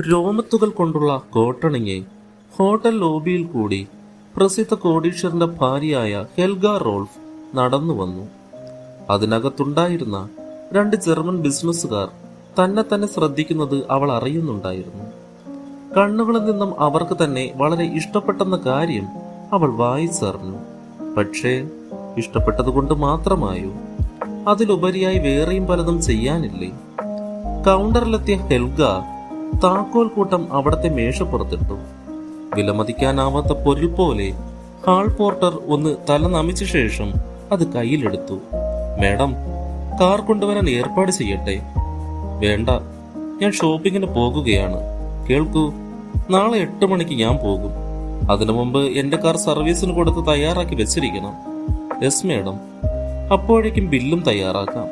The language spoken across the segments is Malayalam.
രോമത്തുകൾ കൊണ്ടുള്ള കോട്ടണിങ്ങെ ഹോട്ടൽ ലോബിയിൽ കൂടി പ്രസിദ്ധ കോടീശ്വരന്റെ ഭാര്യയായ ഹെൽഗ റോൾഫ് നടന്നു വന്നു. അതിനകത്തുണ്ടായിരുന്ന രണ്ട് ജർമ്മൻ ബിസിനസ്സുകാർ തന്നെ തന്നെ ശ്രദ്ധിക്കുന്നത് അവൾ അറിയുന്നുണ്ടായിരുന്നു. കണ്ണുകളിൽ നിന്നും അവർക്ക് തന്നെ വളരെ ഇഷ്ടപ്പെട്ടെന്ന കാര്യം അവൾ വായിച്ചറിഞ്ഞു. പക്ഷേ ഇഷ്ടപ്പെട്ടതുകൊണ്ട് മാത്രമായോ? അതിലുപരിയായി വേറെയും പലതും ചെയ്യാനില്ലേ? കൗണ്ടറിലെത്തിയ ഹെൽഗ താക്കോൽ കൂട്ടം അവിടത്തെ മേശപ്പുറത്തിട്ടു. വിലമതിക്കാനാവാത്ത പൊരുൾ പോലെ ഹാൾ പോർട്ടർ ഒന്ന് തല നമിച്ച ശേഷം അത് കയ്യിലെടുത്തു. മേഡം കാർ കൊണ്ടുവരാൻ ഏർപ്പാട് ചെയ്യട്ടെ? വേണ്ട ഞാൻ ഷോപ്പിങ്ങിന് പോകുകയാണ്. കേൾക്കൂ നാളെ എട്ട് മണിക്ക് ഞാൻ പോകും. അതിനു മുമ്പ് എന്റെ കാർ സർവീസിന് കൊടുത്ത് തയ്യാറാക്കി വെച്ചിരിക്കണം. Yes madam. അപ്പോഴേക്കും ബില്ലും തയ്യാറാക്കാം.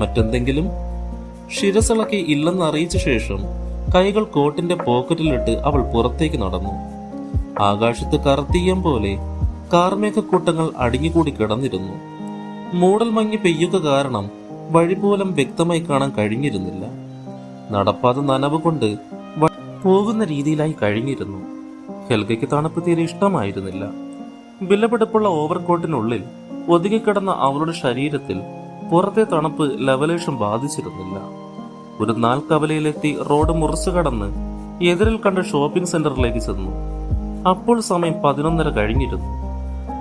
മറ്റെന്തെങ്കിലും? ശിരസിളക്കി ഇല്ലെന്ന് അറിയിച്ച ശേഷം കൈകൾ കോട്ടിന്റെ പോക്കറ്റിലിട്ട് അവൾ പുറത്തേക്ക് നടന്നു. ആകാശത്ത് കറുത്തീയം പോലെ കാർമേഘക്കൂട്ടങ്ങൾ അടിഞ്ഞുകൂടി കിടന്നിരുന്നു. മൂടൽ മങ്ങി പെയ്യുക കാരണം വഴി പോലും വ്യക്തമായി കാണാൻ കഴിഞ്ഞിരുന്നില്ല. നടപ്പാത നനവ് കൊണ്ട് പോകുന്ന രീതിയിലായി കഴിഞ്ഞിരുന്നു. ഹെൽഗയ്ക്ക് തണുപ്പ് തീരെ ഇഷ്ടമായിരുന്നില്ല. വിലപിടിപ്പുള്ള ഓവർകോട്ടിനുള്ളിൽ ഒതുങ്ങിക്കിടന്ന അവളുടെ ശരീരത്തിൽ പുറത്തെ തണുപ്പ് ലവലേഷം ബാധിച്ചിരുന്നില്ല. ഒരു നാൽക്കവലയിലെത്തി റോഡ് മുറിച്ചു കടന്ന് എതിരിൽ കണ്ട ഷോപ്പിംഗ് സെന്ററിലേക്ക് ചെന്നു. അപ്പോൾ സമയം പതിനൊന്നര കഴിഞ്ഞിരുന്നു.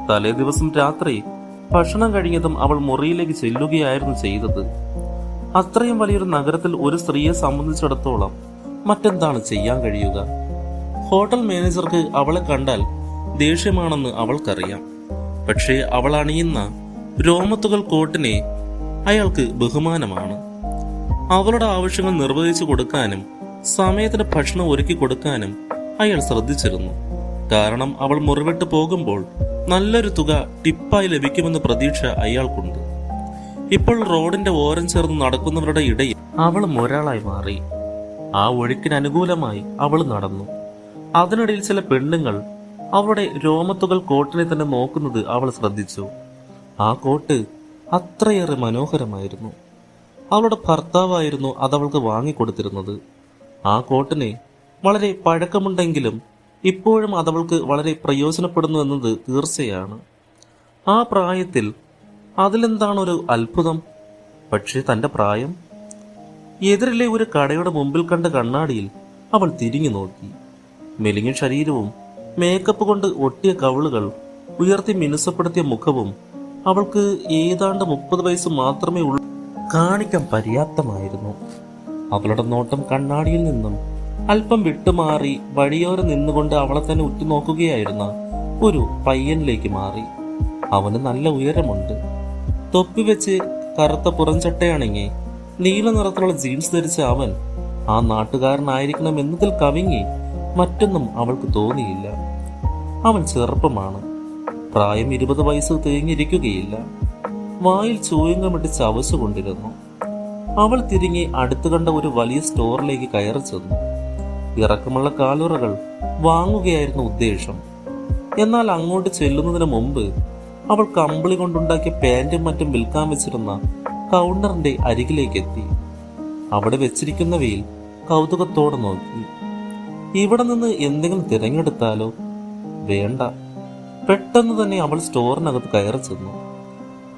തലേ ദിവസം രാത്രി ഭക്ഷണം കഴിഞ്ഞതും അവൾ മുറിയിലേക്ക് ചെല്ലുകയായിരുന്നു ചെയ്തത്. അത്രയും വലിയൊരു നഗരത്തിൽ ഒരു സ്ത്രീയെ സംബന്ധിച്ചിടത്തോളം മറ്റെന്താണ് ചെയ്യാൻ കഴിയുക? ഹോട്ടൽ മാനേജർക്ക് അവളെ കണ്ടാൽ ദേഷ്യമാണെന്ന് അവൾക്കറിയാം. പക്ഷേ അവൾ അണിയുന്ന രോമത്തുകൾ കോട്ടിനെ അയാൾക്ക് ബഹുമാനമാണ്. അവളുടെ ആവശ്യങ്ങൾ നിർവഹിച്ചു കൊടുക്കാനും സമയത്തിന് ഭക്ഷണം ഒരുക്കി കൊടുക്കാനും അയാൾ ശ്രദ്ധിച്ചിരുന്നു. കാരണം അവൾ മുറിവിട്ട് പോകുമ്പോൾ നല്ലൊരു തുക ടിപ്പായി ലഭിക്കുമെന്ന പ്രതീക്ഷ അയാൾക്കുണ്ട്. ഇപ്പോൾ റോഡിന്റെ ഓരം ചേർന്ന് നടക്കുന്നവരുടെ ഇടയിൽ അവൾ ഒരാളായി മാറി. ആ ഒഴുക്കിന് അനുകൂലമായി അവൾ നടന്നു. അതിനിടയിൽ ചില പെണ്ണുങ്ങൾ അവളുടെ രോമത്തുകൾ കോട്ടിനെ തന്നെ നോക്കുന്നത് അവൾ ശ്രദ്ധിച്ചു. ആ കോട്ട് അത്രയേറെ മനോഹരമായിരുന്നു. അവളുടെ ഭർത്താവായിരുന്നു അതവൾക്ക് വാങ്ങിക്കൊടുത്തിരുന്നത്. ആ കോട്ടിനെ വളരെ പഴക്കമുണ്ടെങ്കിലും ഇപ്പോഴും അതവൾക്ക് വളരെ പ്രയോജനപ്പെടുന്നു എന്നത് തീർച്ചയാണ്. ആ പ്രായത്തിൽ അതിലെന്താണൊരു അത്ഭുതം? പക്ഷേ തന്റെ പ്രായം? എതിരിലെ ഒരു കടയുടെ മുമ്പിൽ കണ്ട കണ്ണാടിയിൽ അവൾ തിരിഞ്ഞു നോക്കി. മെലിഞ്ഞ ശരീരവും മേക്കപ്പ് കൊണ്ട് ഒട്ടിയ കവിളുകൾ ഉയർത്തി മിനുസപ്പെടുത്തിയ മുഖവും അവൾക്ക് ഏതാണ്ട് മുപ്പത് വയസ്സ് മാത്രമേ ഉള്ളൂ. കാണിക്കാൻ പര്യാപ്തമായിരുന്നു. അവളുടെ നോട്ടം കണ്ണാടിയിൽ നിന്നും അല്പം വിട്ടുമാറി വഴിയോരം നിന്നുകൊണ്ട് അവളെ തന്നെ ഉറ്റുനോക്കുകയായിരുന്ന ഒരു പയ്യനിലേക്ക് മാറി. അവന് നല്ല ഉയരമുണ്ട്. തൊപ്പി വെച്ച് കറുത്ത പുറംചട്ടയാണെങ്കിൽ നീല നിറത്തിലുള്ള ജീൻസ് ധരിച്ച അവൻ ആ നാട്ടുകാരനായിരിക്കണം എന്നതിൽ കവിങ്ങി മറ്റൊന്നും അവൾക്ക് തോന്നിയില്ല. അവൻ ചെറുപ്പമാണ്. പ്രായം ഇരുപത് വയസ്സ് തേങ്ങിയിരിക്കുകയില്ല. വായിൽ ചൂയങ്കമിട്ട് ചവച്ചുകൊണ്ടിരുന്നു അവൾ തിരിഞ്ഞ് അടുത്തു കണ്ട ഒരു വലിയ സ്റ്റോറിലേക്ക് കയറി ചെന്നു. ഇറക്കമുള്ള കാലുറകൾ വാങ്ങുകയായിരുന്നു ഉദ്ദേശം. എന്നാൽ അങ്ങോട്ട് ചെല്ലുന്നതിന് മുമ്പ് അവൾ കമ്പിളി കൊണ്ടുണ്ടാക്കിയ പാന്റും മറ്റും വിൽക്കാൻ വെച്ചിരുന്ന കൗണ്ടറിന്റെ അരികിലേക്ക് എത്തി. അവിടെ വെച്ചിരിക്കുന്നവയിൽ കൗതുകത്തോടെ നോക്കി. ഇവിടെ നിന്ന് എന്തെങ്കിലും തിരഞ്ഞെടുത്താലോ? വേണ്ട. പെട്ടെന്ന് തന്നെ അവൾ സ്റ്റോറിനകത്ത് കയറി ചെന്നു.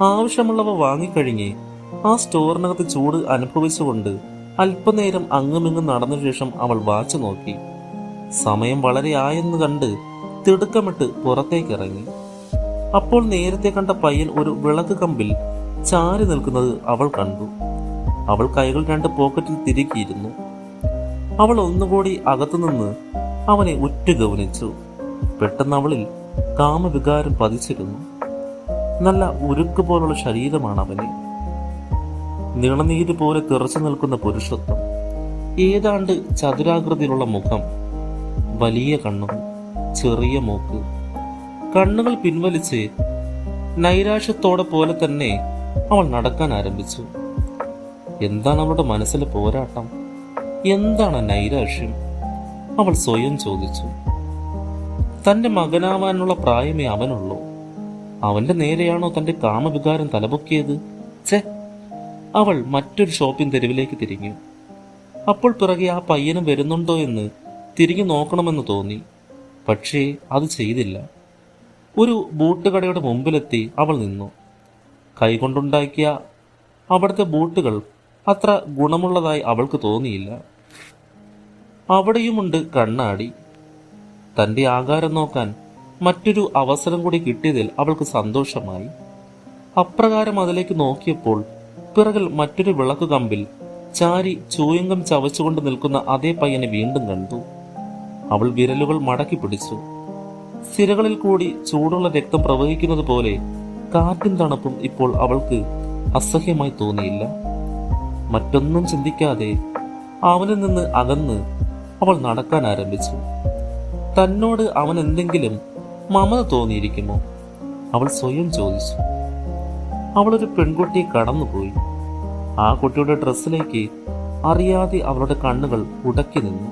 ആവശ്യമുള്ളവ വാങ്ങിക്കഴിഞ്ഞ് ആ സ്റ്റോറിനകത്ത് ചൂട് അനുഭവിച്ചുകൊണ്ട് അല്പനേരം അങ്ങുമിങ്ങും നടന്ന ശേഷം അവൾ വാച്ച് നോക്കി. സമയം വളരെ ആയെന്ന് കണ്ട് തിടുക്കമിട്ട് പുറത്തേക്ക് ഇറങ്ങി അപ്പോൾ നേരത്തെ കണ്ട പയ്യൻ ഒരു വിളക്ക് കമ്പിൽ ചാരി നിൽക്കുന്നത് അവൾ കണ്ടു. അവൾ കൈകൾ രണ്ട് പോക്കറ്റിൽ തിരുകിയിരുന്നു അവൾ ഒന്നുകൂടി അകത്തുനിന്ന് അവനെ ഉറ്റു ഗൗനിച്ചു പെട്ടെന്ന് അവളിൽ കാമവികാരം പതിച്ചിരുന്നു. നല്ല ഉരുക്ക് പോലുള്ള ശരീരമാണ് അവന്. നിണനീര് പോലെ തിറച്ചു നിൽക്കുന്ന പുരുഷത്വം. ഏതാണ്ട് ചതുരാകൃതിയിലുള്ള മുഖം വലിയ കണ്ണുകൾ ചെറിയ മൂക്ക്. കണ്ണുകൾ പിൻവലിച്ച് നൈരാശ്യത്തോടെ പോലെ തന്നെ അവൾ നടക്കാൻ ആരംഭിച്ചു. എന്താണ് അവളുടെ മനസ്സിലെ പോരാട്ടം? എന്താണ് നൈരാശ്യം? അവൾ സ്വയം ചോദിച്ചു. തന്റെ മകനാവാനുള്ള പ്രായമേ അവനുള്ളൂ. അവന്റെ നേരെയാണോ തന്റെ കാമവികാരം തലപൊക്കിയത്? ഛെ അവൾ മറ്റൊരു ഷോപ്പിംഗ് തെരുവിലേക്ക് തിരിഞ്ഞു. അപ്പോൾ പിറകെ ആ പയ്യനും വരുന്നുണ്ടോ എന്ന് തിരിഞ്ഞു നോക്കണമെന്ന് തോന്നി. പക്ഷേ അത് ചെയ്തില്ല. ഒരു ബൂട്ട് കടയുടെ മുമ്പിലെത്തി അവൾ നിന്നു. കൈകൊണ്ടുണ്ടാക്കിയ അവിടുത്തെ ബൂട്ടുകൾ അത്ര ഗുണമുള്ളതായി അവൾക്ക് തോന്നിയില്ല. അവിടെയുമുണ്ട് കണ്ണാടി. തന്റെ ആകാരം നോക്കാൻ മറ്റൊരു അവസരം കൂടി കിട്ടിയതിൽ അവൾക്ക് സന്തോഷമായി. അപ്രകാരം അതിലേക്ക് നോക്കിയപ്പോൾ പിറകിൽ മറ്റൊരു വിളക്ക് കമ്പിൽ ചാരി ചൂയങ്കം ചവച്ചുകൊണ്ട് നിൽക്കുന്ന അതേ പയ്യനെ വീണ്ടും കണ്ടു. അവൾ വിരലുകൾ മടക്കി പിടിച്ചു. സിരകളിൽ കൂടി ചൂടുള്ള രക്തം പ്രവഹിക്കുന്നത് പോലെ കാറ്റും തണുപ്പും ഇപ്പോൾ അവൾക്ക് അസഹ്യമായി തോന്നിയില്ല. മറ്റൊന്നും ചിന്തിക്കാതെ അവനിൽ നിന്ന് അകന്ന് അവൾ നടക്കാൻ ആരംഭിച്ചു. തന്നോട് അവൻ എന്തെങ്കിലും മമത തോന്നിയിരിക്കുമോ അവൾ സ്വയം ചോദിച്ചു. അവളൊരു പെൺകുട്ടിയെ കടന്നുപോയി. ആ കുട്ടിയുടെ ഡ്രസ്സിലേക്ക് അറിയാതെ അവളുടെ കണ്ണുകൾ ഉടക്കി നിന്നു.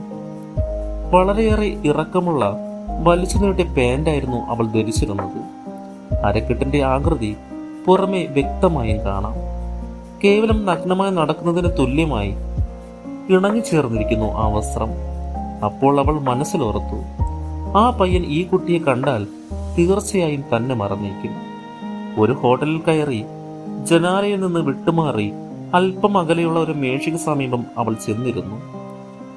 വളരെയേറെ ഇറക്കമുള്ള വലിച്ചു നീട്ടിയ പാന്റായിരുന്നു അവൾ ധരിച്ചിരുന്നത്. അരക്കെട്ടിന്റെ ആകൃതി പുറമെ വ്യക്തമായും കാണാം. കേവലം നഗ്നമായി നടക്കുന്നതിന് തുല്യമായി ഇണങ്ങി ചേർന്നിരിക്കുന്നു ആ വസ്ത്രം. അപ്പോൾ അവൾ മനസ്സിലോർത്തു ആ പയ്യൻ ഈ കുട്ടിയെ കണ്ടാൽ തീർച്ചയായും തന്നെ മറന്നേക്കും. ഒരു ഹോട്ടലിൽ കയറി ജനാലയിൽ നിന്ന് വിട്ടുമാറി അല്പം അകലെയുള്ള ഒരു മേശയ്ക്ക് സമീപം അവൾ ചെന്നിരുന്നു.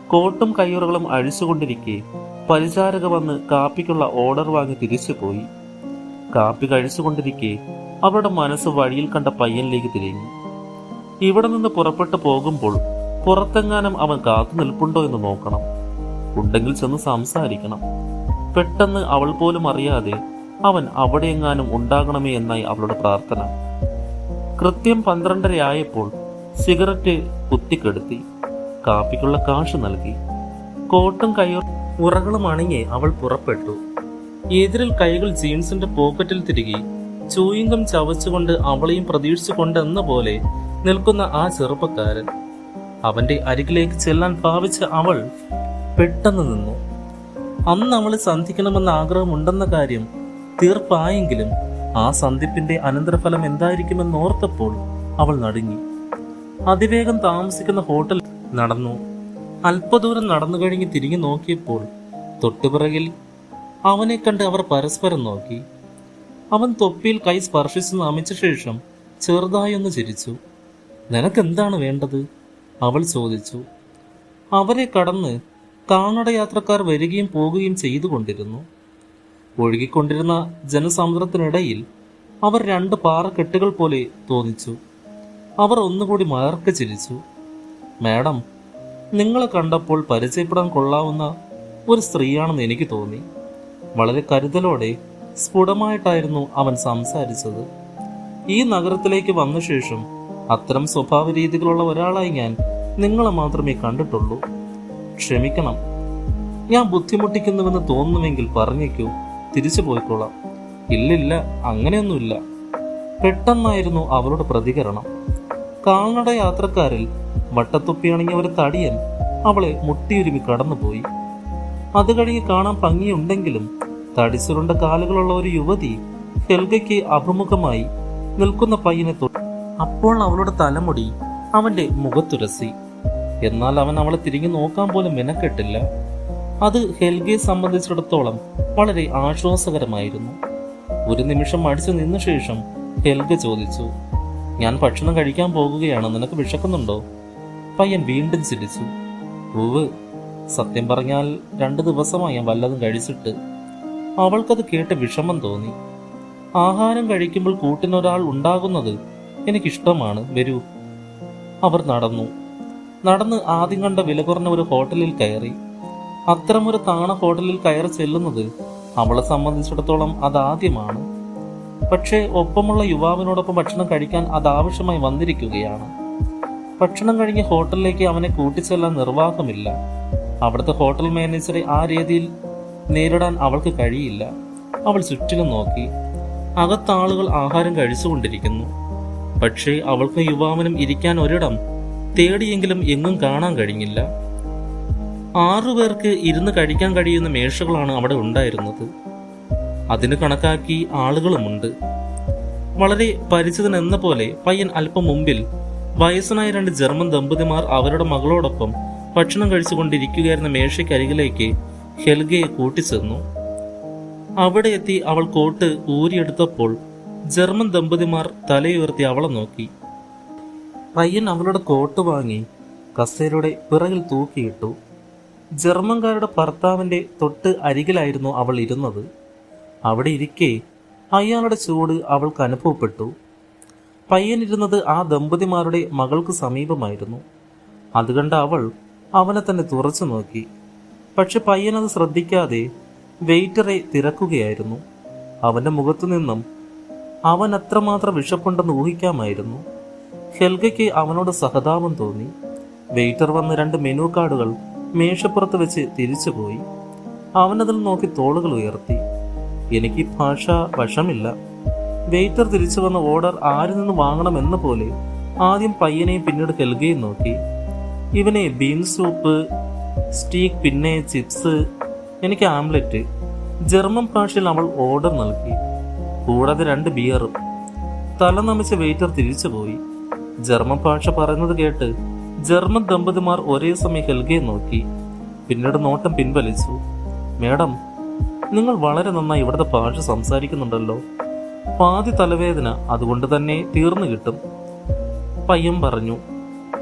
കോട്ടും കയ്യുറകളും അഴിച്ചുകൊണ്ടിരിക്കെ പരിചാരക വന്ന് കാപ്പിക്കുള്ള ഓർഡർ വാങ്ങി തിരിച്ചുപോയി. കാപ്പി കഴിച്ചുകൊണ്ടിരിക്കെ അവരുടെ മനസ്സ് വഴിയിൽ കണ്ട പയ്യനിലേക്ക് തിരിഞ്ഞു. ഇവിടെ നിന്ന് പുറപ്പെട്ടു പോകുമ്പോൾ പുറത്തെങ്ങാനും അവൻ കാത്തു നിൽപ്പുണ്ടോ എന്ന് നോക്കണം. ഉണ്ടെങ്കിൽ ചെന്ന് സംസാരിക്കണം. പെട്ടെന്ന് അവൾ പോലും അറിയാതെ അവൻ അവിടെയെങ്ങാനും ഉണ്ടാകണമേ എന്നായി അവളുടെ പ്രാർത്ഥന. കൃത്യം പന്ത്രണ്ടരയായപ്പോൾ സിഗരറ്റ് കുത്തിക്കെടുത്തി കാപ്പിക്കുള്ള കാശ് നൽകി. കോട്ടും കയ്യോ ഉറകളും അണിഞ്ഞ് അവൾ പുറപ്പെട്ടു. എതിരിൽ കൈകൾ ജീൻസിന്റെ പോക്കറ്റിൽ തിരികെ ചൂയിങ്കം ചവച്ചുകൊണ്ട് അവളെയും പ്രതീക്ഷിച്ചുകൊണ്ട് കൊണ്ടെന്ന പോലെ നിൽക്കുന്ന ആ ചെറുപ്പക്കാരൻ. അവന്റെ അരികിലേക്ക് ചെല്ലാൻ ഭാവിച്ച അവൾ പെട്ടെന്ന് നിന്നു. അന്ന് അവളെ സന്ധിക്കണമെന്ന ആഗ്രഹമുണ്ടെന്ന കാര്യം തീർപ്പായെങ്കിലും ആ സന്ധിപ്പിന്റെ അനന്തരഫലം എന്തായിരിക്കുമെന്ന് ഓർത്തപ്പോൾ അവൾ നടുങ്ങി. അതിവേഗം താമസിക്കുന്ന ഹോട്ടൽ നടന്നു. അല്പദൂരം നടന്നു കഴിഞ്ഞ് തിരിഞ്ഞു നോക്കിയപ്പോൾ തൊട്ടുപിറകിൽ അവനെ കണ്ട് അവർ പരസ്പരം നോക്കി. അവൻ തൊപ്പിയിൽ കൈ സ്പർശിച്ച് നമിച്ച ശേഷം ചെറുതായി ഒന്ന് ചിരിച്ചു. നിനക്കെന്താണ് വേണ്ടത്? അവൾ ചോദിച്ചു. അവരെ കടന്ന് കാൽനട യാത്രക്കാർ വരികയും പോകുകയും ചെയ്തുകൊണ്ടിരുന്നു. ഒഴുകിക്കൊണ്ടിരുന്ന ജനസമുദ്രത്തിനിടയിൽ അവർ രണ്ട് പാറക്കെട്ടുകൾ പോലെ തോന്നിച്ചു. അവർ ഒന്നുകൂടി മയർക്ക് ചിരിച്ചു. മാഡം നിങ്ങളെ കണ്ടപ്പോൾ പരിചയപ്പെടാൻ കൊള്ളാവുന്ന ഒരു സ്ത്രീയാണെന്ന് എനിക്ക് തോന്നി. വളരെ കരുതലോടെ സ്ഫുടമായിട്ടായിരുന്നു അവൻ സംസാരിച്ചത്. ഈ നഗരത്തിലേക്ക് വന്ന ശേഷം അത്തരം സ്വഭാവ രീതികളുള്ള ഒരാളായി ഞാൻ നിങ്ങളെ മാത്രമേ കണ്ടിട്ടുള്ളൂ. ക്ഷമിക്കണം. ഞാൻ ബുദ്ധിമുട്ടിക്കുന്നുവെന്ന് തോന്നുമെങ്കിൽ പറഞ്ഞേക്കൂ. തിരിച്ചു പോയിക്കോളാം. ഇല്ലില്ല അങ്ങനെയൊന്നുമില്ല. പെട്ടെന്നായിരുന്നു അവളുടെ പ്രതികരണം. കാൽനട യാത്രക്കാരിൽ വട്ടത്തൊപ്പി അണങ്ങിയ ഒരു തടിയൻ അവളെ മുട്ടിയുരുമി കടന്നുപോയി. അത് കഴിഞ്ഞ് കാണാൻ ഭംഗിയുണ്ടെങ്കിലും തടിച്ചുരുണ്ട കാലുകളുള്ള ഒരു യുവതി ഹെൽഗയ്ക്ക് അഭിമുഖമായി നിൽക്കുന്ന പയ്യനെ തൊട്ടു അപ്പോൾ അവളുടെ തലമുടി അവന്റെ മുഖത്തുരസി. എന്നാൽ അവൻ അവളെ തിരിഞ്ഞു നോക്കാൻ പോലും മെനക്കെട്ടില്ല. അത് ഹെൽഗയെ സംബന്ധിച്ചിടത്തോളം വളരെ ആശ്വാസകരമായിരുന്നു. ഒരു നിമിഷം അടിച്ചു നിന്ന ശേഷം ഹെൽഗ ചോദിച്ചു ഞാൻ ഭക്ഷണം കഴിക്കാൻ പോകുകയാണ് നിനക്ക് വിശക്കുന്നുണ്ടോ? പയ്യൻ വീണ്ടും ചിരിച്ചു. ഉവ് സത്യം പറഞ്ഞാൽ രണ്ടു ദിവസമായി ഞാൻ വല്ലതും കഴിച്ചിട്ട്. അവൾക്കത് കേട്ട് വിഷമം തോന്നി. ആഹാരം കഴിക്കുമ്പോൾ കൂട്ടിനൊരാൾ ഉണ്ടാകുന്നത് എനിക്കിഷ്ടമാണ് വരൂ. അവർ നടന്നു. നടന്ന് ആദ്യം കണ്ട വില കുറഞ്ഞ ഒരു ഹോട്ടലിൽ കയറി. അത്തരമൊരു താണ ഹോട്ടലിൽ കയറി ചെല്ലുന്നത് അവളെ സംബന്ധിച്ചിടത്തോളം അതാദ്യമാണ്. പക്ഷേ ഒപ്പമുള്ള യുവാവിനോടൊപ്പം ഭക്ഷണം കഴിക്കാൻ അതാവശ്യമായി വന്നിരിക്കുകയാണ്. ഭക്ഷണം കഴിഞ്ഞ് ഹോട്ടലിലേക്ക് അവനെ കൂട്ടിച്ചെല്ലാൻ നിർവാഹമില്ല. അവിടുത്തെ ഹോട്ടൽ മാനേജറെ ആ രീതിയിൽ നേരിടാൻ അവൾക്ക് കഴിയില്ല. അവൾ ചുറ്റിലും നോക്കി. അകത്താളുകൾ ആഹാരം കഴിച്ചുകൊണ്ടിരിക്കുന്നു. പക്ഷേ അവൾക്ക് യുവാവിനും ഇരിക്കാൻ ഒരിടം തേടിയെങ്കിലും എങ്ങും കാണാൻ കഴിഞ്ഞില്ല. ആറു പേർക്ക് ഇരുന്ന് കഴിക്കാൻ കഴിയുന്ന മേശകളാണ് അവിടെ ഉണ്ടായിരുന്നത്. അതിന് കണക്കാക്കി ആളുകളുമുണ്ട്. വളരെ പരിചിതൻ എന്ന പോലെ പയ്യൻ അല്പം മുമ്പിൽ വയസ്സനായ രണ്ട് ജർമ്മൻ ദമ്പതിമാർ അവരുടെ മകളോടൊപ്പം ഭക്ഷണം കഴിച്ചുകൊണ്ടിരിക്കുകയായിരുന്ന മേശയ്ക്കരികിലേക്ക് ഹെൽഗയെ കൂട്ടിച്ചെന്നു. അവിടെ എത്തി അവൾ കോട്ട് ഊരിയെടുത്തപ്പോൾ ജർമ്മൻ ദമ്പതിമാർ തലയുയർത്തി അവളെ നോക്കി. പയ്യൻ അവളുടെ കോട്ട് വാങ്ങി കസേരയുടെ പിറകിൽ തൂക്കിയിട്ടു. ജർമ്മൻകാരുടെ ഭർത്താവിന്റെ തൊട്ട് അരികിലായിരുന്നു അവൾ ഇരുന്നത്. അവിടെ ഇരിക്കെ അയാളുടെ ചൂട് അവൾക്ക് അനുഭവപ്പെട്ടു. പയ്യനിരുന്നത് ആ ദമ്പതിമാരുടെ മകൾക്ക് സമീപമായിരുന്നു. അത് കണ്ട അവൾ അവനെ തന്നെ തുറച്ചു നോക്കി. പക്ഷെ പയ്യനത് ശ്രദ്ധിക്കാതെ വെയിറ്ററെ തിരക്കുകയായിരുന്നു. അവന്റെ മുഖത്തു നിന്നും അവൻ അത്രമാത്രം വിഷപ്പുണ്ടെന്ന് ഊഹിക്കാമായിരുന്നു. ഹെൽഗയ്ക്ക് അവനോട് സഹതാപം തോന്നി. വെയിറ്റർ വന്ന് രണ്ട് മെനു കാർഡുകൾ മേശപ്പുറത്ത് വെച്ച് തിരിച്ചുപോയി. അവനതിൽ നോക്കി തോളുകൾ ഉയർത്തി. എനിക്ക് ഭാഷ വശമില്ല. വെയിറ്റർ തിരിച്ചു വന്ന ഓർഡർ ആരിൽ നിന്ന് വാങ്ങണമെന്ന പോലെ ആദ്യം പയ്യനെയും പിന്നീട് ഹെൽഗയും നോക്കി. ഇവനെ ബീൻ സൂപ്പ് സ്റ്റീക്ക് പിന്നെ ചിപ്സ് എനിക്ക് ആംലെറ്റ് ജർമ്മൻ ഭാഷയിൽ അവൾ ഓർഡർ നൽകി. കൂടാതെ രണ്ട് ബിയറും. തല നമിച്ച വെയിറ്റർ തിരിച്ചുപോയി. ജർമ്മൻ ഭാഷ പറയുന്നത് കേട്ട് ജർമ്മൻ ദമ്പതിമാർ ഒരേ സമയം ഹെൽഗയെ നോക്കി. പിന്നീട് നോട്ടം പിൻവലിച്ചു. മേഡം നിങ്ങൾ വളരെ നന്നായി ഇവിടുത്തെ ഭാഷ സംസാരിക്കുന്നുണ്ടല്ലോ. പാതി തലവേദന അതുകൊണ്ട് തന്നെ തീർന്നു കിട്ടും. പയ്യൻ പറഞ്ഞു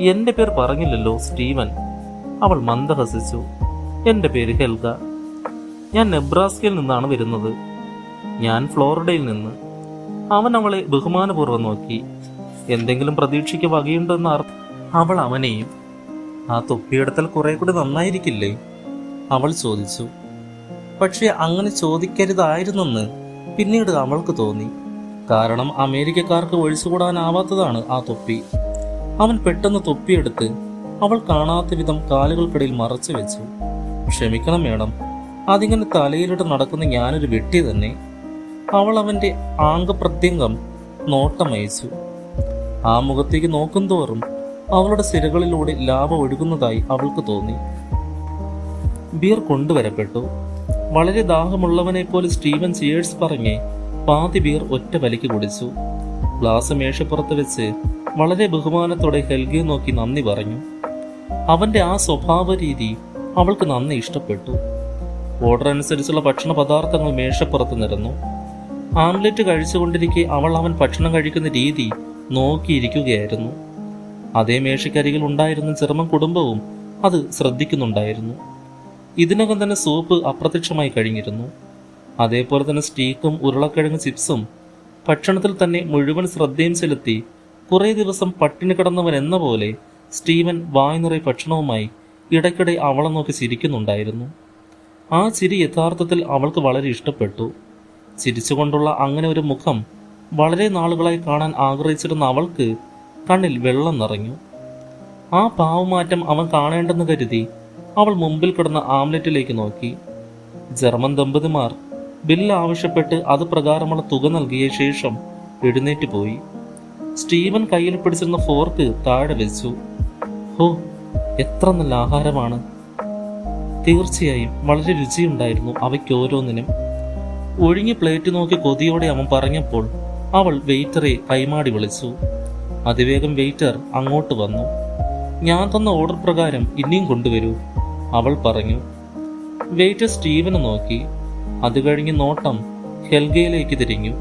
എന്റെ പേര് പറഞ്ഞില്ലല്ലോ സ്റ്റീവൻ. അവൾ മന്ദഹസിച്ചു എന്റെ പേര് ഹെൽഗ. ഞാൻ നെബ്രാസ്കയിൽ നിന്നാണ് വരുന്നത്. ഞാൻ ഫ്ലോറിഡയിൽ നിന്ന്. അവൻ അവളെ ബഹുമാനപൂർവം നോക്കി. എന്തെങ്കിലും പ്രതീക്ഷയ്ക്ക് വകയുണ്ടെന്ന് അർത്ഥം അവൾ അവനെയും ആ തൊപ്പിയെടുത്താൽ കുറെ കൂടി നന്നായിരിക്കില്ലേ? അവൾ ചോദിച്ചു. പക്ഷെ അങ്ങനെ ചോദിക്കരുതായിരുന്നെന്ന് പിന്നീട് അവൾക്ക് തോന്നി. കാരണം അമേരിക്കക്കാർക്ക് ഒഴിച്ചുകൂടാനാവാത്തതാണ് ആ തൊപ്പി. അവൻ പെട്ടെന്ന് തൊപ്പിയെടുത്ത് അവൾ കാണാത്ത വിധം കാലുകൾക്കിടയിൽ മറച്ചു വെച്ചു. ക്ഷമിക്കണം മേഡം അതിങ്ങനെ തലയിലിട്ട് നടക്കുന്ന ഞാനൊരു വെട്ടി തന്നെ. അവൾ അവന്റെ ആംഗപ്രത്യംഗം നോട്ടമയച്ചു. ആ മുഖത്തേക്ക് നോക്കും തോറും അവളുടെ സിരകളിലൂടെ ലാഭം ഒഴുകുന്നതായി അവൾക്ക് തോന്നി. ബിയർ കൊണ്ടുവരപ്പെട്ടു. വളരെ ദാഹമുള്ളവനെ പോലെ സ്റ്റീവൻ സിയേഴ്സ് പറഞ്ഞ് പാതി ബിയർ ഒറ്റ വലിക്ക് കുടിച്ചു. ഗ്ലാസ് മേശപ്പുറത്ത് വെച്ച് വളരെ ബഹുമാനത്തോടെ ഹെൽഗയെ നോക്കി നന്ദി പറഞ്ഞു. അവന്റെ ആ സ്വഭാവ രീതി അവൾക്ക് നന്ദി ഇഷ്ടപ്പെട്ടു. ഓർഡർ അനുസരിച്ചുള്ള ഭക്ഷണ പദാർത്ഥങ്ങൾ മേശപ്പുറത്ത് നിരന്നു ആംലെറ്റ് കഴിച്ചുകൊണ്ടിരിക്കെ അവൾ അവൻ ഭക്ഷണം കഴിക്കുന്ന രീതി നോക്കിയിരിക്കുകയായിരുന്നു. അതേ മേശക്കരികിൽ ഉണ്ടായിരുന്ന ചെറുമൻ കുടുംബവും അത് ശ്രദ്ധിക്കുന്നുണ്ടായിരുന്നു. ഇതിനകം തന്നെ സോപ്പ് അപ്രത്യക്ഷമായി കഴിഞ്ഞിരുന്നു. അതേപോലെ തന്നെ സ്റ്റീക്കും ഉരുളക്കിഴങ്ങ് ചിപ്സും ഭക്ഷണത്തിൽ തന്നെ മുഴുവൻ ശ്രദ്ധയും ചെലുത്തി കുറേ ദിവസം പട്ടിണി കിടന്നവൻ എന്ന പോലെ സ്റ്റീവൻ വായ് നിറയെ ഭക്ഷണവുമായി ഇടയ്ക്കിടെ അവളെ നോക്കി ചിരിക്കുന്നുണ്ടായിരുന്നു. ആ ചിരി യഥാർത്ഥത്തിൽ അവൾക്ക് വളരെ ഇഷ്ടപ്പെട്ടു. ചിരിച്ചുകൊണ്ടുള്ള അങ്ങനെ ഒരു മുഖം വളരെ നാളുകളായി കാണാൻ ആഗ്രഹിച്ചിരുന്ന അവൾക്ക് കണ്ണിൽ വെള്ളം നിറഞ്ഞു. ആ പാവമാറ്റം അവൻ കാണേണ്ടെന്ന് കരുതി അവൾ മുമ്പിൽ കിടന്ന ആംലെറ്റിലേക്ക് നോക്കി. ജർമ്മൻ ദമ്പതിമാർ ബില്ല് ആവശ്യപ്പെട്ട് അത് പ്രകാരമുള്ള തുക നൽകിയ ശേഷം എഴുന്നേറ്റ് പോയി. സ്റ്റീവൻ കയ്യിൽ പിടിച്ചിരുന്ന ഫോർക്ക് താഴെ വെച്ചു. ഹോ എത്ര നല്ല ആഹാരമാണ്. തീർച്ചയായും വളരെ രുചിയുണ്ടായിരുന്നു അവയ്ക്ക് ഓരോന്നിനും. ഒഴിഞ്ഞ് പ്ലേറ്റ് നോക്കി കൊതിയോടെ അവൻ പറഞ്ഞപ്പോൾ അവൾ വെയിറ്ററെ കൈമാടി വിളിച്ചു. അതിവേഗം വെയിറ്റർ അങ്ങോട്ട് വന്നു. ഞാൻ തന്ന ഓർഡർ പ്രകാരം ഇനിയും കൊണ്ടുവരൂ അവൾ പറഞ്ഞു. വെയിറ്റർ സ്റ്റീവനെ നോക്കി. അത് കഴിഞ്ഞ് നോട്ടം ഹെൽഗയിലേക്ക് തിരിഞ്ഞു.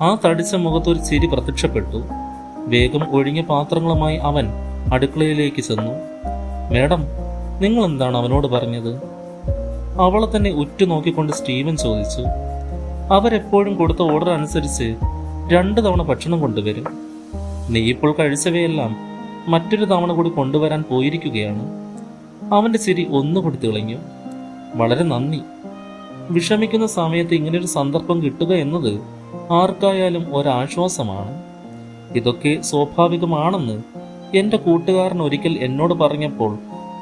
ആ തടിച്ച മുഖത്തൊരു ചിരി പ്രത്യക്ഷപ്പെട്ടു. വേഗം ഒഴിഞ്ഞ പാത്രങ്ങളുമായി അവൻ അടുക്കളയിലേക്ക് ചെന്നു. മേഡം നിങ്ങൾ എന്താണ് അവനോട് പറഞ്ഞത്? അവളെ തന്നെ ഉറ്റുനോക്കിക്കൊണ്ട് സ്റ്റീവൻ ചോദിച്ചു. അവരെപ്പോഴും കൊടുത്ത ഓർഡർ അനുസരിച്ച് രണ്ട് തവണ ഭക്ഷണം കൊണ്ടുവരും. നീ ഇപ്പോൾ കഴിച്ചവയെല്ലാം മറ്റൊരു തവണ കൂടി കൊണ്ടുവരാൻ പോയിരിക്കുകയാണ്. അവന്റെ ചിരി ഒന്നുകൂടി തിളങ്ങി വളരെ നന്ദി. വിഷമിക്കുന്ന സമയത്ത് ഇങ്ങനൊരു സന്ദർഭം കിട്ടുക എന്നത് ആർക്കായാലും ഒരാശ്വാസമാണ്. ഇതൊക്കെ സ്വാഭാവികമാണെന്ന് എന്റെ കൂട്ടുകാരൻ ഒരിക്കൽ എന്നോട് പറഞ്ഞപ്പോൾ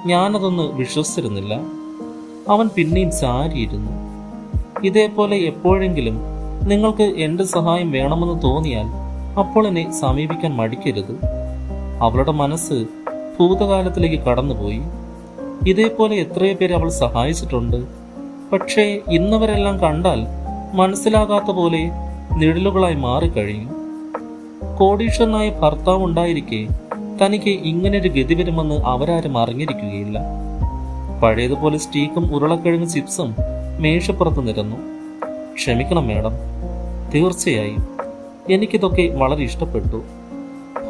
ഞാനതൊന്ന് വിശ്വസിച്ചിരുന്നില്ല. അവൻ പിന്നെയും ചാരിയിരുന്നു. ഇതേപോലെ എപ്പോഴെങ്കിലും നിങ്ങൾക്ക് എന്റെ സഹായം വേണമെന്ന് തോന്നിയാൽ അപ്പോൾ എന്നെ സമീപിക്കാൻ മടിക്കരുത്. അവളുടെ മനസ്സ് ഭൂതകാലത്തിലേക്ക് കടന്നുപോയി. ഇതേപോലെ എത്രയോ പേരെ അവൾ സഹായിച്ചിട്ടുണ്ട്. പക്ഷേ ഇന്നവരെല്ലാം കണ്ടാൽ മനസ്സിലാകാത്ത പോലെ നിഴലുകളായി മാറിക്കഴിഞ്ഞു കോടീശ്വരനായ ഭർത്താവ് ഉണ്ടായിരിക്കെ തനിക്ക് ഇങ്ങനൊരു ഗതി വരുമെന്ന് അവരാരും അറിഞ്ഞിരിക്കുകയില്ല. പഴയതുപോലെ സ്റ്റീക്കും ഉരുളക്കിഴങ്ങ് ചിപ്സും മേശപ്പുറത്ത് നിരന്നു. ക്ഷമിക്കണം മേഡം. തീർച്ചയായും. എനിക്കിതൊക്കെ വളരെ ഇഷ്ടപ്പെട്ടു.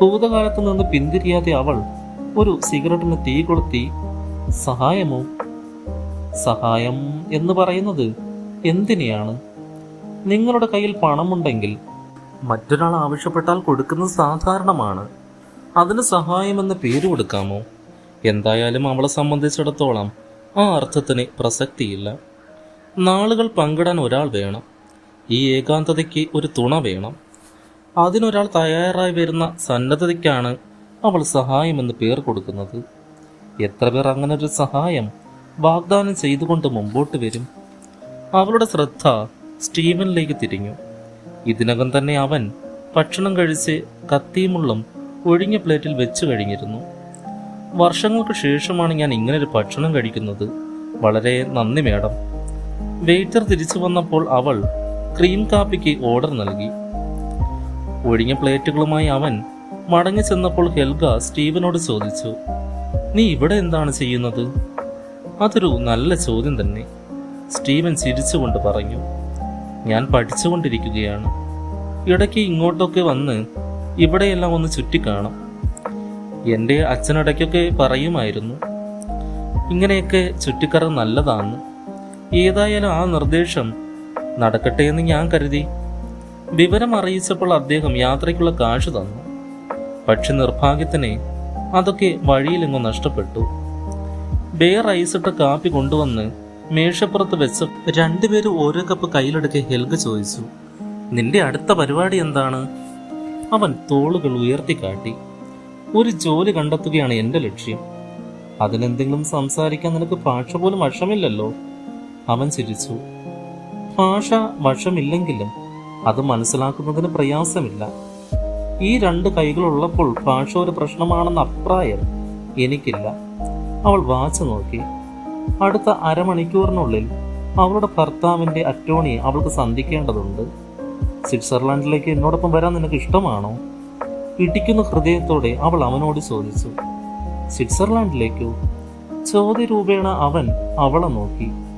ഭൂതകാലത്ത് നിന്ന് പിന്തിരിയാതെ അവൾ ഒരു സിഗരറ്റിന് തീ കൊളുത്തി സഹായമോ? സഹായം എന്ന് പറയുന്നത് എന്തിനെയാണ്? നിങ്ങളുടെ കയ്യിൽ പണമുണ്ടെങ്കിൽ മറ്റൊരാൾ ആവശ്യപ്പെട്ടാൽ കൊടുക്കുന്നത് സാധാരണമാണ്. അതിന് സഹായമെന്ന പേര് കൊടുക്കാമോ? എന്തായാലും അവളെ സംബന്ധിച്ചിടത്തോളം ആ അർത്ഥത്തിന് പ്രസക്തിയില്ല. നാളുകൾ പങ്കിടാൻ ഒരാൾ വേണം. ഈ ഏകാന്തതയ്ക്ക് ഒരു തുണ വേണം. അതിനൊരാൾ തയ്യാറായി വരുന്ന സന്നദ്ധതയ്ക്കാണ് അവൾ സഹായമെന്ന് പേർ കൊടുക്കുന്നത്. എത്ര പേർ അങ്ങനെ ഒരു സഹായം വാഗ്ദാനം ചെയ്തുകൊണ്ട് മുമ്പോട്ട് വരും? അവളുടെ ശ്രദ്ധ സ്റ്റീവനിലേക്ക് തിരിഞ്ഞു. ഇതിനകം തന്നെ അവൻ ഭക്ഷണം കഴിച്ച് കത്തിയുമുള്ളും ഒഴിഞ്ഞ പ്ലേറ്റിൽ വെച്ചു കഴിഞ്ഞിരുന്നു. വർഷങ്ങൾക്ക് ശേഷമാണ് ഞാൻ ഇങ്ങനൊരു ഭക്ഷണം കഴിക്കുന്നത്. വളരെ നന്ദി മേഡം. വെയിറ്റർ തിരിച്ചു വന്നപ്പോൾ അവൾ ക്രീം കാപ്പിക്ക് ഓർഡർ നൽകി. ഒഴിഞ്ഞ പ്ലേറ്റുകളുമായി അവൻ മടങ്ങി ചെന്നപ്പോൾ ഹെൽഗ സ്റ്റീവനോട് ചോദിച്ചു നീ ഇവിടെ എന്താണ് ചെയ്യുന്നത്? അതൊരു നല്ല ചോദ്യം തന്നെ സ്റ്റീവൻ ചിരിച്ചുകൊണ്ട് പറഞ്ഞു. ഞാൻ പഠിച്ചുകൊണ്ടിരിക്കുകയാണ്. ഇടയ്ക്ക് ഇങ്ങോട്ടൊക്കെ വന്ന് ഇവിടെയെല്ലാം ഒന്ന് ചുറ്റിക്കാണും. എന്റെ അച്ഛനിടയ്ക്കൊക്കെ പറയുമായിരുന്നു ഇങ്ങനെയൊക്കെ ചുറ്റിക്കറ നല്ലതാന്ന്. ഏതായാലും ആ നിർദ്ദേശം നടക്കട്ടെ എന്ന് ഞാൻ കരുതി. വിവരം അറിയിച്ചപ്പോൾ അദ്ദേഹം യാത്രയ്ക്കുള്ള കാശ് തന്നു. പക്ഷെ നിർഭാഗ്യത്തിന് അതൊക്കെ വഴിയിലെങ്ങു നഷ്ടപ്പെട്ടു. ബേർ ഐസിട്ട കാപ്പി കൊണ്ടുവന്ന് മേശപ്പുറത്ത് വെച്ച് രണ്ടുപേരും ഓരോ കപ്പ് കയ്യിലെടുക്കെ ഹെൽഗ് ചോദിച്ചു. നിന്റെ അടുത്ത പരിപാടി എന്താണ്? അവൻ തോളുകൾ ഉയർത്തിക്കാട്ടി. ഒരു ജോലി കണ്ടെത്തുകയാണ് എന്റെ ലക്ഷ്യം. അതിനെന്തെങ്കിലും സംസാരിക്കാൻ നിനക്ക് ഭാഷ പോലും വശമില്ലല്ലോ. അവൻ ചിരിച്ചു. ഭാഷ വശമില്ലെങ്കിലും അത് മനസ്സിലാക്കുന്നതിന് പ്രയാസമില്ല. ഈ രണ്ട് കൈകളുള്ളപ്പോൾ ഭാഷ ഒരു പ്രശ്നമാണെന്ന അഭിപ്രായം എനിക്കില്ല. അവൾ വാച്ച് നോക്കി. അടുത്ത അരമണിക്കൂറിനുള്ളിൽ അവളുടെ ഭർത്താവിന്റെ അറ്റോണിയെ അവൾക്ക് സന്ധിക്കേണ്ടതുണ്ട്. സ്വിറ്റ്സർലാൻഡിലേക്ക് എന്നോടൊപ്പം വരാൻ നിനക്ക് ഇഷ്ടമാണോ? ഇടിക്കുന്ന ഹൃദയത്തോടെ അവൾ അവനോട് ചോദിച്ചു. സ്വിറ്റ്സർലാൻഡിലേക്കോ? ചോദ്യരൂപേണ അവൻ അവളെ നോക്കി.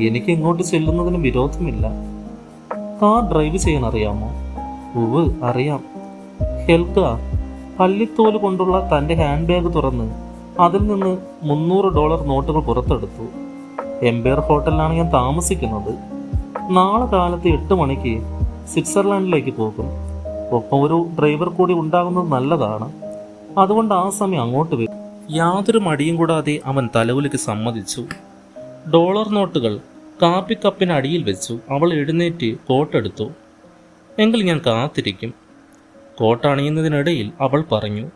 എനിക്ക് എങ്ങോട്ട് ചെല്ലുന്നതിന് വിരോധമില്ല. കാർ ഡ്രൈവ് ചെയ്യാൻ അറിയാമോ? ഉവ് അറിയാം. ഹെൽക്ക പള്ളിത്തോൽ കൊണ്ടുള്ള തന്റെ ഹാൻഡ് ബാഗ് തുറന്ന് അതിൽ നിന്ന് മുന്നൂറ് ഡോളർ നോട്ടുകൾ പുറത്തെടുത്തു. എംപയർ ഹോട്ടലിലാണ് ഞാൻ താമസിക്കുന്നത്. നാളെ കാലത്ത് എട്ട് മണിക്ക് സ്വിറ്റ്സർലാൻഡിലേക്ക് പോകും. ഒപ്പം ഒരു ഡ്രൈവർ കൂടി ഉണ്ടാകുന്നത് നല്ലതാണ്. അതുകൊണ്ട് ആ സമയം അങ്ങോട്ട് വരും. യാതൊരു മടിയും കൂടാതെ അവൻ തലവിലേക്ക് സമ്മതിച്ചു. ഡോളർ നോട്ടുകൾ കാപ്പിക്കപ്പിന് അടിയിൽ വെച്ചു അവൾ എഴുന്നേറ്റ് കോട്ടെടുത്തു. എങ്കിൽ ഞാൻ കാത്തിരിക്കും കോട്ടണിയുന്നതിനിടയിൽ അവൾ പറഞ്ഞു.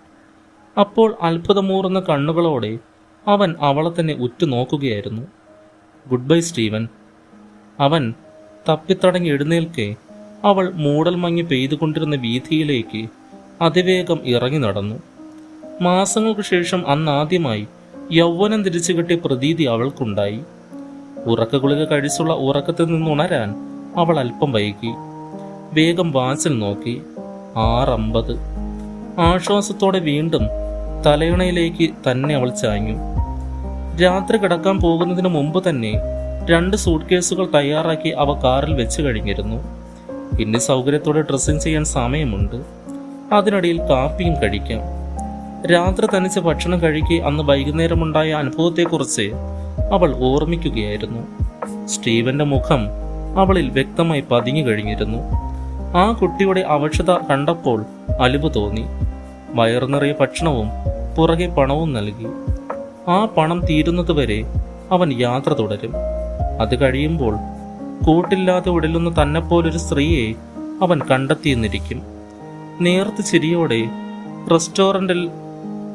അപ്പോൾ അത്ഭുതമൂറുന്ന കണ്ണുകളോടെ അവൻ അവളെ തന്നെ ഉറ്റുനോക്കുകയായിരുന്നു. Good bye Steven. അവൻ തപ്പിത്തടങ്ങി എഴുന്നേൽക്കെ അവൾ മൂടൽ മങ്ങി പെയ്തുകൊണ്ടിരുന്ന വീഥിയിലേക്ക് അതിവേഗം ഇറങ്ങി നടന്നു. മാസങ്ങൾക്ക് ശേഷം അന്നാദ്യമായി യൗവനം തിരിച്ചു കിട്ടിയ പ്രതീതി അവൾക്കുണ്ടായി. ഉറക്ക ഗുളിക കഴിച്ചുള്ള ഉറക്കത്തിൽ നിന്നുണരാൻ അവൾ അല്പം വൈകി. വേഗം വാച്ചിൽ നോക്കി. ആറമ്പത്. ആശ്വാസത്തോടെ വീണ്ടും തലയണയിലേക്ക് തന്നെ അവൾ ചാഞ്ഞു. രാത്രി കിടക്കാൻ പോകുന്നതിന് മുമ്പ് തന്നെ രണ്ട് സൂട്ട് കേസുകൾ തയ്യാറാക്കി അവ കാറിൽ വെച്ച് കഴിഞ്ഞിരുന്നു. പിന്നെ സൗകര്യത്തോടെ ഡ്രസ്സിങ് ചെയ്യാൻ സമയമുണ്ട്. അതിനിടയിൽ കാപ്പിയും കഴിക്കാം. രാത്രി തനിച്ച് ഭക്ഷണം കഴിക്കുക അന്ന് വൈകുന്നേരമുണ്ടായ അനുഭവത്തെക്കുറിച്ച് അവൾ ഓർമ്മിക്കുകയായിരുന്നു. സ്റ്റീവന്റെ മുഖം അവളിൽ വ്യക്തമായി പതിഞ്ഞു കഴിഞ്ഞിരുന്നു. ആ കുട്ടിയുടെ അവശത കണ്ടപ്പോൾ അലിവ് തോന്നി. വയറു നിറയെ ഭക്ഷണവും പുറകെ പണവും നൽകി. ആ പണം തീരുന്നതുവരെ അവൻ യാത്ര തുടരും. അത് കഴിയുമ്പോൾ കൂട്ടില്ലാതെ ഉടലുന്ന തന്നെപ്പോലൊരു സ്ത്രീയെ അവൻ കണ്ടെത്തിയെന്നിരിക്കും. നേർത്ത് ചിരിയോടെ റെസ്റ്റോറന്റിൽ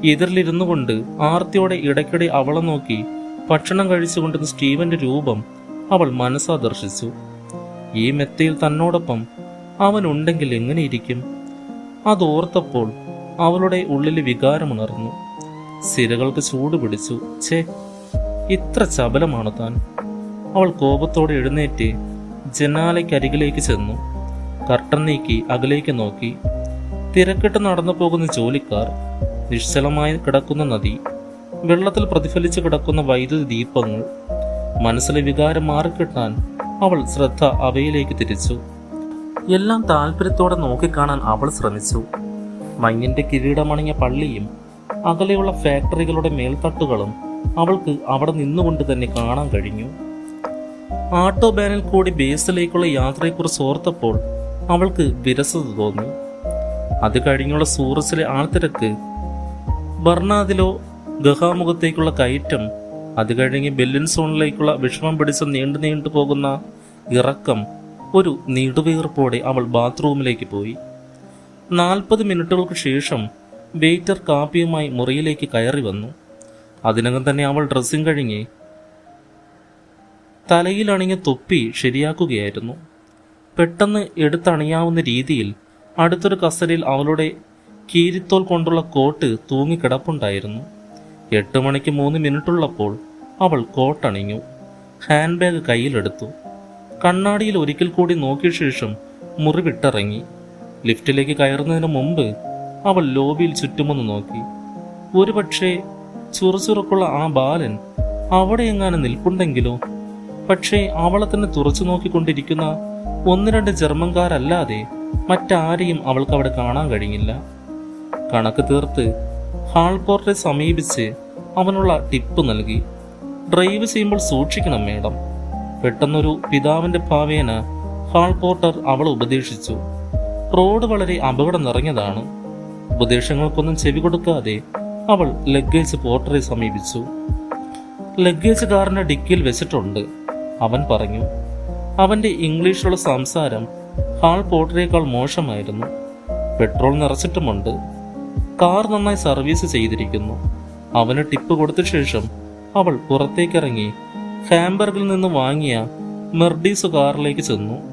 എതിരിലിരുന്നു കൊണ്ട് ആർത്തിയോടെ ഇടയ്ക്കിടെ അവളെ നോക്കി ഭക്ഷണം കഴിച്ചുകൊണ്ടിരുന്ന സ്റ്റീവന്റെ രൂപം അവൾ മനസ്സാ ദർശിച്ചു. ഈ മെത്തയിൽ തന്നോടൊപ്പം അവൻ ഉണ്ടെങ്കിൽ എങ്ങനെയിരിക്കും അതോർത്തപ്പോൾ അവളുടെ ഉള്ളിൽ വികാരമുണർന്നു. സിരകൾക്ക് ചൂട് പിടിച്ചു. ഛേ ഇത്ര ചപലമാണ് താൻ? അവൾ കോപത്തോടെ എഴുന്നേറ്റ് ജനാലയ്ക്കരികിലേക്ക് ചെന്നു. കർട്ടൻ നീക്കി അകലേക്ക് നോക്കി. തിരക്കിട്ട് നടന്നു പോകുന്ന ജോലിക്കാർ നിശ്ചലമായി കിടക്കുന്ന നദി വെള്ളത്തിൽ പ്രതിഫലിച്ചു കിടക്കുന്ന വൈദ്യുതി ദീപങ്ങൾ. മനസ്സിലെ വികാരം മാറിക്കിട്ടാൻ അവൾ ശ്രദ്ധ അവയിലേക്ക് തിരിച്ചു. എല്ലാം താല്പര്യത്തോടെ നോക്കിക്കാണാൻ അവൾ ശ്രമിച്ചു. മഞ്ഞിന്റെ കിരീടമണിഞ്ഞ പള്ളിയും അകലെയുള്ള ഫാക്ടറികളുടെ മേൽത്തട്ടുകളും അവൾക്ക് അവിടെ നിന്നുകൊണ്ട് തന്നെ കാണാൻ കഴിഞ്ഞു. ആട്ടോ ബാനിൽ കൂടി ബേസിലേക്കുള്ള യാത്രയെക്കുറിച്ച് ഓർത്തപ്പോൾ അവൾക്ക് വിരസത തോന്നി. അത് കഴിഞ്ഞുള്ള സൂറസിലെ ആൾത്തിരക്ക് ബർണാദിലോ ഗഹാമുഖത്തേക്കുള്ള കയറ്റം അത് കഴിഞ്ഞ് ബെല്ലിൻസോണിലേക്കുള്ള വിഷമം പിടിച്ച് നീണ്ടു നീണ്ടു പോകുന്ന ഇറക്കം ഒരു നീടുവീർപ്പോടെ അവൾ ബാത്റൂമിലേക്ക് പോയി. നാൽപ്പത് മിനിറ്റുകൾക്ക് ശേഷം വെയിറ്റർ കാപ്പിയുമായി മുറിയിലേക്ക് കയറി വന്നു. അതിനകം തന്നെ അവൾ ഡ്രസ്സിങ് കഴിഞ്ഞ് തലയിലണിഞ്ഞ തൊപ്പി ശരിയാക്കുകയായിരുന്നു. പെട്ടെന്ന് എടുത്തണിയാവുന്ന രീതിയിൽ അടുത്തൊരു കസരയിൽ അവളുടെ കീരിത്തോൽ കൊണ്ടുള്ള കോട്ട് തൂങ്ങിക്കിടപ്പുണ്ടായിരുന്നു. എട്ട് മണിക്ക് മൂന്ന് മിനിറ്റുള്ളപ്പോൾ അവൾ കോട്ടണിഞ്ഞു. Hand bag കയ്യിലെടുത്തു. കണ്ണാടിയിൽ ഒരിക്കൽ കൂടി നോക്കിയ ശേഷം മുറിവിട്ടിറങ്ങി. ലിഫ്റ്റിലേക്ക് കയറുന്നതിന് മുമ്പ് അവൾ ലോബിയിൽ ചുറ്റുമൊന്ന് നോക്കി. ഒരുപക്ഷെ ചുറുചുറുക്കുള്ള ആ ബാലൻ അവിടെ എങ്ങാനും നിൽപ്പുണ്ടെങ്കിലോ? പക്ഷേ അവളെ തന്നെ തുറച്ചു നോക്കിക്കൊണ്ടിരിക്കുന്ന ഒന്ന് രണ്ട് ജർമ്മൻകാരല്ലാതെ മറ്റാരെയും അവൾക്ക് അവിടെ കാണാൻ കഴിഞ്ഞില്ല. കണക്ക് തീർത്ത് ഹാൾ പോർട്ടെ സമീപിച്ച് അവനുള്ള ടിപ്പ് നൽകി. ഡ്രൈവ് ചെയ്യുമ്പോൾ സൂക്ഷിക്കണം മേഡം. പെട്ടെന്നൊരു പിതാവിന്റെ ഭാവേന ഹാൾ പോർട്ടർ അവളെ ഉപദേശിച്ചു. റോഡ് വളരെ അപകടം നിറഞ്ഞതാണ്. ഉപദേശങ്ങൾക്കൊന്നും ചെവി കൊടുക്കാതെ അവൾ ലഗേജ് പോർട്ടറെ സമീപിച്ചു. ലഗേജ് കാറിന്റെ ഡിക്കിയിൽ വെച്ചിട്ടുണ്ട് അവൻ പറഞ്ഞു. അവന്റെ ഇംഗ്ലീഷിലുള്ള സംസാരം ഹാൾ പോർട്ടറേക്കാൾ മോശമായിരുന്നു. പെട്രോൾ നിറച്ചിട്ടുമുണ്ട്. കാർ നന്നായി സർവീസ് ചെയ്തിരിക്കുന്നു. അവന് ടിപ്പ് കൊടുത്ത ശേഷം അവൾ പുറത്തേക്കിറങ്ങി. ഹാംബർഗിൽ നിന്ന് വാങ്ങിയ മെർഡീസ് കാറിലേക്ക് ചെന്നു.